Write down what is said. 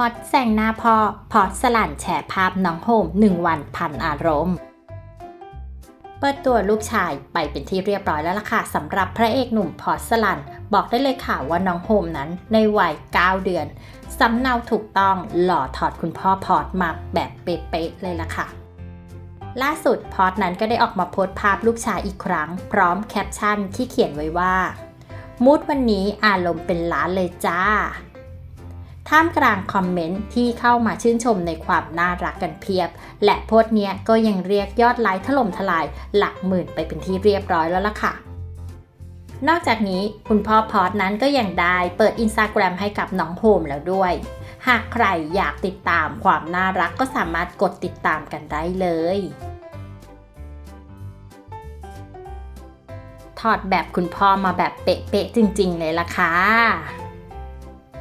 ฮอตแซงหน้าพ่อพอร์ตสลันแฉภาพน้องโฮม1วันพันอารมณ์ เปิดตัวลูกชายไปเป็นที่เรียบร้อยแล้วล่ะค่ะสำหรับพระเอกหนุ่มพอร์ตสลัน บอกได้เลยค่ะว่าน้องโฮมนั้นในวัย 9 เดือนสำเนาถูกต้องหล่อถอดคุณพ่อพอร์ตมาแบบเป๊ะๆเลยล่ะค่ะ ล่าสุดพอร์ตนั้นก็ได้ออกมาโพสต์ภาพลูกชายอีกครั้ง พร้อมแคปชั่นที่เขียนไว้ว่ามูดวันนี้อารมณ์เป็นล้านเลยจ้า ท่ามกลางคอมเมนต์ที่เข้ามาชื่นชมในความน่ารักกันเพียบ และโพสต์เนี้ยก็ยังเรียกยอดไลค์ถล่มทลายหลักหมื่นไปเป็นที่เรียบร้อยแล้วล่ะค่ะนอกจากนี้คุณพ่อพอร์นั้นก็ยังได้เปิดอินสตาแกรมให้กับน้องโฮมแล้วด้วย หากใครอยากติดตามความน่ารักก็สามารถกดติดตามกันได้เลย ถอดแบบคุณพ่อมาแบบเป๊ะๆจริงๆเลยล่ะค่ะ